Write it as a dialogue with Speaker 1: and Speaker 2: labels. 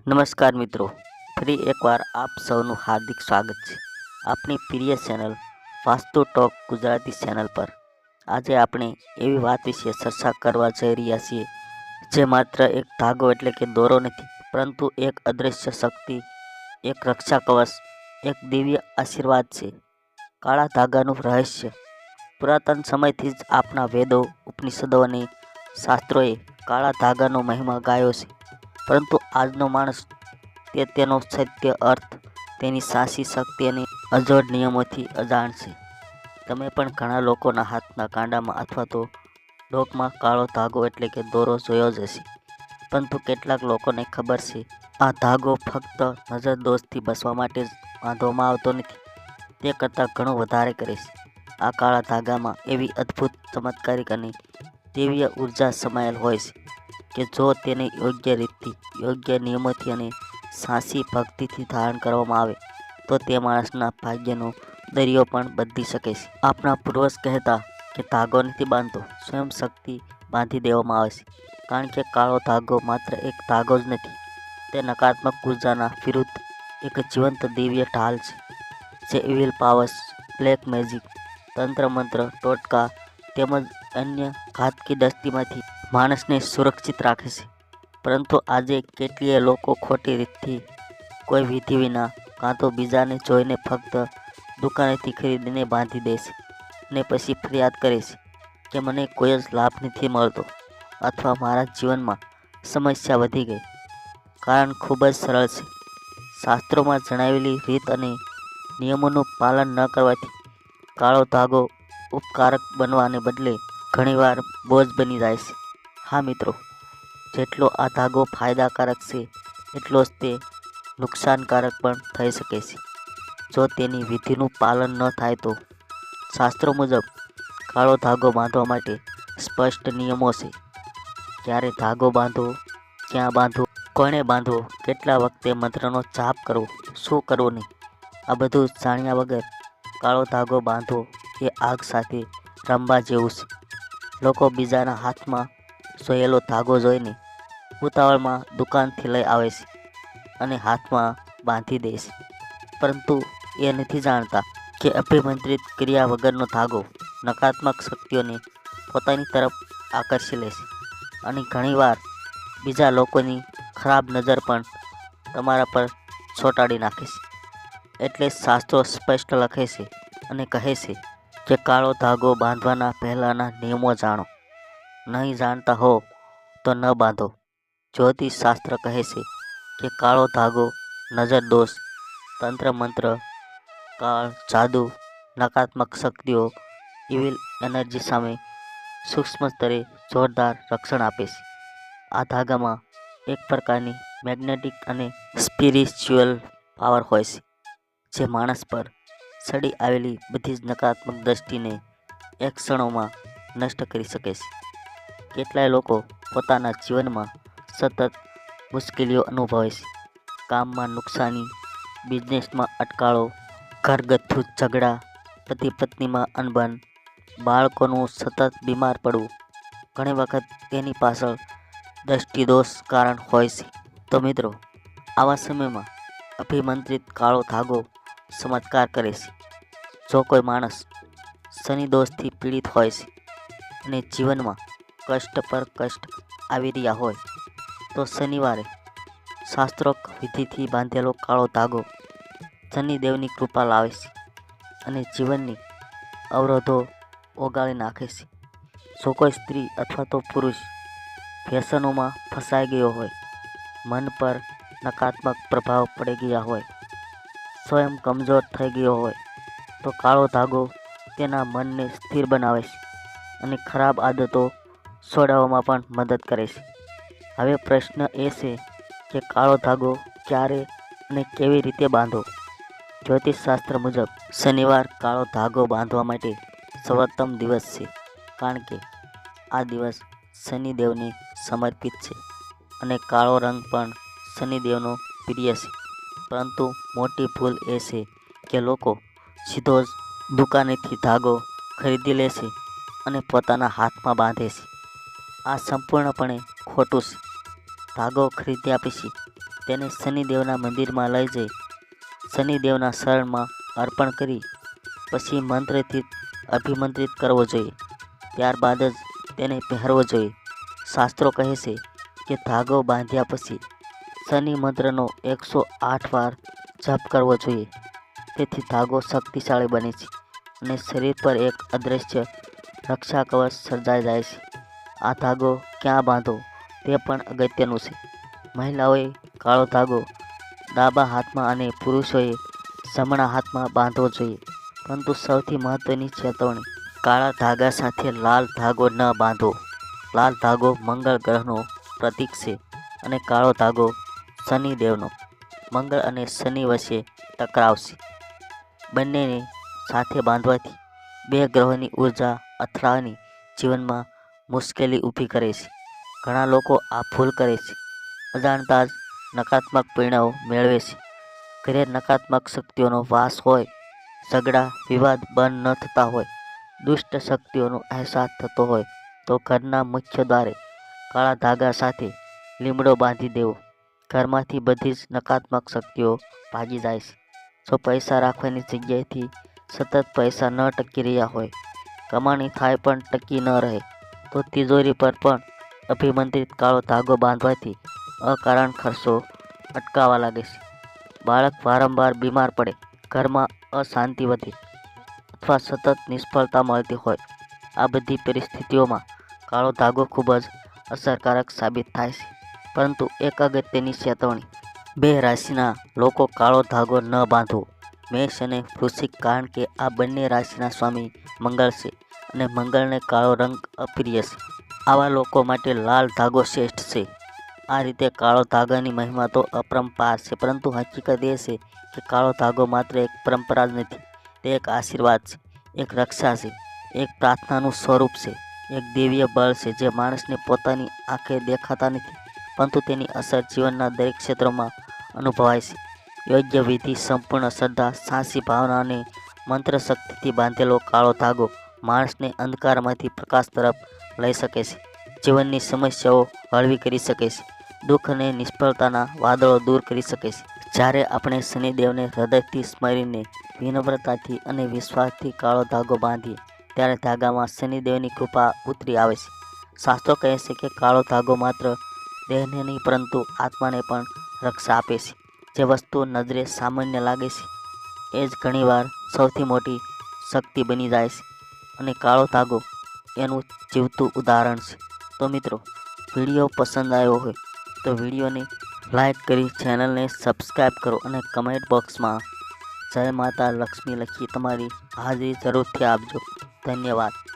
Speaker 1: નમસ્કાર મિત્રો, ફરી એકવાર આપ સૌનું હાર્દિક સ્વાગત છે આપણી પ્રિય channel Vastu talk Gujarati channel પર. આજે આપણે એવી વાત વિશે ચર્ચા કરવા જઈ રહ્યા છીએ, જે માત્ર એક ધાગો એટલે કે દોરો નથી, પરંતુ એક અદૃશ્ય શક્તિ, એક રક્ષા કવચ, એક દિવ્ય આશીર્વાદ છે. કાળા ધાગાનું રહસ્ય, પુરાતન સમયથી જ આપણા વેદો, ઉપનિષદો અને શાસ્ત્રોએ કાળા ધાગાનો મહિમા ગાયો છે. પરંતુ આજનો માણસ તે તેનો સત્ય અર્થ, તેની સાસી શક્તિ અને અજોડ નિયમોથી અજાણ છે તમે પણ ઘણા લોકોના હાથના કાંડામાં અથવા તો ડોકમાં કાળો ધાગો એટલે કે દોરો જોયો જ હશે. પરંતુ કેટલાક લોકોને ખબર છે, આ ધાગો ફક્ત નજરદોષથી બચવા માટે જ બાંધવામાં આવતો નથી. તે કરતાં ઘણો વધારે કરે છે. આ કાળા ધાગામાં એવી અદ્ભુત, ચમત્કારિક અને દિવ્ય ઊર્જા સમાયેલ હોય છે. કે જો તેને યોગ્ય રીતથી, યોગ્ય નિયમોથી અને સાસી ભક્તિથી ધારણ કરવામાં આવે, તો તે માણસના ભાગ્યનો દરિયો પણ બદલી શકે છે. આપણા પૂર્વજ કહેતા કે ધાગો નથી બાંધતો, સ્વયં શક્તિ બાંધી દેવામાં આવે છે. કારણ કે કાળો ધાગો માત્ર એક ધાગો જ નથી, તે નકારાત્મક ઉર્જાના વિરુદ્ધ એક જીવંત દિવ્ય ઢાલ છે, જે ઇવિલ પાવર્સ બ્લેક મેજિક તંત્ર મંત્ર, ટોટકા તેમજ અન્ય ઘાતકી દસ્તીમાંથી માણસને સુરક્ષિત રાખે છે. પરંતુ આજે કેટલીય લોકો ખોટી રીતથી, કોઈ વિધિ વિના, કાં તો બીજાને જોઈને ફક્ત દુકાનેથી ખરીદીને બાંધી દે છે ને પછી ફરિયાદ કરે છે કે મને કોઈ જ લાભ નથી મળતો અથવા મારા જીવનમાં સમસ્યા વધી ગઈ. કારણ ખૂબ જ સરળ છે. શાસ્ત્રોમાં જણાવેલી રીત અને નિયમોનું પાલન ન કરવાથી કાળો ધાગો ઉપકારક બનવાને બદલે ઘણીવાર બોજ બની જાય છે. હા, મિત્રો. જેટલો આ ધાગો ફાયદાકારક છે, એટલો જ તે નુકસાનકારક પણ થઈ શકે છે. જો તેની વિધિનું પાલન ન થાય તો શાસ્ત્રો મુજબ કાળો ધાગો બાંધવા માટે સ્પષ્ટ નિયમો છે. ક્યારે ધાગો બાંધવો ક્યાં બાંધવો કોણે બાંધવો, કેટલા વખતે મંત્રનો જાપ કરવો, શું કરવું નહીં, આ બધું જાણ્યા વગર કાળો ધાગો બાંધવો એ આગ સાથે રમવા જેવું છે. લોકો બીજાના હાથમાં સોયેલો ધાગો જોઈને ઉતાવળમાં દુકાનથી લઈ આવે છે અને હાથમાં બાંધી દે પરંતુ એ નથી જાણતા કે અભિમંત્રિત ક્રિયા વગરનો ધાગો નકારાત્મક શક્તિઓને પોતાની તરફ આકર્ષી લે છે. અને ઘણીવાર બીજા લોકોની ખરાબ નજર પણ તમારા પર છોટાડી નાખે છે. એટલે શાસ્ત્રો સ્પષ્ટ લખે છે અને કહે છે કે કાળો ધાગો બાંધવાના પહેલાંના નિયમો જાણો. નહીં જાણતા હો તો ન બાંધો. જ્યોતિષ શાસ્ત્ર કહે છે કે કાળો ધાગો, નજર દોષ, તંત્ર મંત્ર, કાળ, જાદુ, નકારાત્મક શક્તિઓ ઇવિલ એનર્જી સામે સૂક્ષ્મ સ્તરે જોરદાર રક્ષણ આપે છે. આ ધાગામાં એક પ્રકારની મેગ્નેટિક અને સ્પિરિચ્યુઅલ પાવર હોય છે, જે માણસ પર ચડી આવેલી બધી જ નકારાત્મક દ્રષ્ટિને એક ક્ષણોમાં નષ્ટ કરી શકે છે. કેટલાય લોકો પોતાના જીવનમાં સતત મુશ્કેલીઓ અનુભવે છે. કામમાં નુકસાની, બિઝનેસમાં અટકાળો, ઘરગથ્થુ ઝઘડા, પતિ પત્નીમાં અનબન, બાળકોનું સતત બીમાર પડવું, ઘણી વખત તેની પાછળ દ્રષ્ટિદોષ કારણ હોય છે. તો મિત્રો, આવા સમયમાં અભિમંત્રિત કાળો ધાગો ચમત્કાર કરે છે. જો કોઈ માણસ શનિ દોષથી પીડિત હોય છે અને જીવનમાં કષ્ટ પર કષ્ટ આવી રહ્યા હોય, તો શનિવારે શાસ્ત્રોક્ત વિધિથી બાંધેલો કાળો ધાગો શનિદેવની કૃપા લાવે છે અને જીવનની અવરોધો ઓગાળી નાખે છે જો કોઈ સ્ત્રી અથવા તો પુરુષ વ્યસનોમાં ફસાઈ ગયો હોય, મન પર નકારાત્મક પ્રભાવ પડી ગયા હોય, સ્વયં કમજોર થઈ ગયો હોય, તો કાળો ધાગો તેના મનને સ્થિર બનાવે છે અને ખરાબ આદતો છોડાવવામાં પણ મદદ કરે છે. હવે પ્રશ્ન એ છે કે કાળો ધાગો ક્યારે અને કેવી રીતે બાંધવો? જ્યોતિષશાસ્ત્ર મુજબ શનિવાર કાળો ધાગો બાંધવા માટે સર્વોત્તમ દિવસ છે, કારણ કે આ દિવસ શનિદેવને સમર્પિત છે અને કાળો રંગ પણ શનિદેવનો પ્રિય છે. પરંતુ મોટી ભૂલ એ છે કે લોકો સીધો જ દુકાનેથી ધાગો ખરીદી લે છે અને પોતાના હાથમાં બાંધે છે. આ સંપૂર્ણપણે ખોટું છે. ધાગો ખરીદ્યા પછી તેને શનિદેવના મંદિરમાં લઈ જઈ શનિદેવના શરણમાં અર્પણ કરી પછી મંત્રથી અભિમંત્રિત કરવો જોઈએ. ત્યારબાદ જ તેને પહેરવો જોઈએ. શાસ્ત્રો કહે છે કે ધાગો બાંધ્યા પછી શનિ મંત્રનો એકસો આઠ વાર જપ કરવો જોઈએ. તેથી ધાગો શક્તિશાળી બને છે અને શરીર પર એક અદૃશ્ય રક્ષા કવચ સર્જાઈ જાય છે. આ ધાગો ક્યાં બાંધો તે પણ અગત્યનું છે. મહિલાઓએ કાળો ધાગો ડાબા હાથમાં અને પુરુષોએ જમણા હાથમાં બાંધવો જોઈએ. પરંતુ સૌથી મહત્ત્વની ચેતવણી, કાળા ધાગા સાથે લાલ ધાગો ન બાંધો. લાલ ધાગો મંગળ ગ્રહનો પ્રતીક છે અને કાળો ધાગો શનિદેવનો. મંગળ અને શનિ વચ્ચે ટકરાવશે બંનેને સાથે બાંધવાથી બે ગ્રહોની ઊર્જા અથડાવાની જીવનમાં મુશ્કેલી ઊભી કરે છે. ઘણા લોકો આ ભૂલ કરે છે. અજાણતા જ નકારાત્મક પરિણામો મેળવે છે. ઘરે નકારાત્મક શક્તિઓનો વાસ હોય, ઝઘડા, વિવાદ બંધ ન થતા હોય, દુષ્ટ શક્તિઓનો અહેસાસ થતો હોય, તો ઘરના મુખ્ય દ્વારે કાળા ધાગા સાથે લીમડો બાંધી દેવો. ઘરમાંથી બધી જ નકારાત્મક શક્તિઓ ભાગી જાય છે. જો પૈસા રાખવાની જગ્યાએથી સતત પૈસા ન ટકી રહ્યા હોય, કમાણી થાય પણ ટકી ન રહે તો તિજોરી પર પણ અભિમંત્રિત કાળો ધાગો બાંધવાથી અકારણ ખર્ચો અટકાવા લાગે છે. બાળક વારંવાર બીમાર પડે, ઘરમાં અશાંતિ વધે અથવા સતત નિષ્ફળતા મળતી હોય. આ બધી પરિસ્થિતિઓમાં કાળો ધાગો ખૂબ જ અસરકારક સાબિત થાય છે. પરંતુ એક અગત્યની ચેતવણી. બે રાશિના લોકો કાળો ધાગો ન બાંધવો. મેષ અને વૃશ્ચિક કારણ કે આ બંને રાશિના સ્વામી મંગળ છે. અને મંગળને કાળો રંગ અપ્રિય છે આવા લોકો માટે લાલ ધાગો શ્રેષ્ઠ છે. આ રીતે કાળો ધાગાની મહિમા તો અપરંપાર છે, પરંતુ હકીકત એ છે કે કાળો ધાગો માત્ર એક પરંપરા જ નથી, તે એક આશીર્વાદ છે, એક રક્ષા છે, એક પ્રાર્થનાનું સ્વરૂપ છે, એક દેવીય બળ છે જે માણસને પોતાની આંખે દેખાતા નથી, પરંતુ તેની અસર જીવનના દરેક ક્ષેત્રોમાં અનુભવાય છે. યોગ્ય વિધિ, સંપૂર્ણ શ્રદ્ધા, સાહસી ભાવના અને મંત્ર શક્તિથી બાંધેલો કાળો ધાગો માણસને અંધકારમાંથી પ્રકાશ તરફ લઈ શકે છે. જીવનની સમસ્યાઓ હળવી કરી શકે છે. દુઃખ અને નિષ્ફળતાના વાદળો દૂર કરી શકે છે. જ્યારે આપણે શનિદેવને હૃદયથી સ્મરીને વિનમ્રતાથી અને વિશ્વાસથી કાળો ધાગો બાંધીએ, ત્યારે ધાગામાં શનિદેવની કૃપા ઉતરી આવે છે. શાસ્ત્રો કહે છે કે કાળો ધાગો માત્ર દેહને નહીં, પરંતુ આત્માને પણ રક્ષા આપે છે. જે વસ્તુ નજરે સામાન્ય લાગે છે, એ જ ઘણીવાર સૌથી મોટી શક્તિ બની જાય છે. અને કાળો ધાગો એનું જીવતું ઉદાહરણ છે. તો મિત્રો, વીડિયો પસંદ આવ્યો હોય તો વિડીયોને લાઈક કરી ચેનલને સબસ્ક્રાઈબ કરો અને કમેન્ટ બોક્સમાં જય માતા લક્ષ્મી લખી તમારી હાજરી જરૂરથી આપજો. ધન્યવાદ.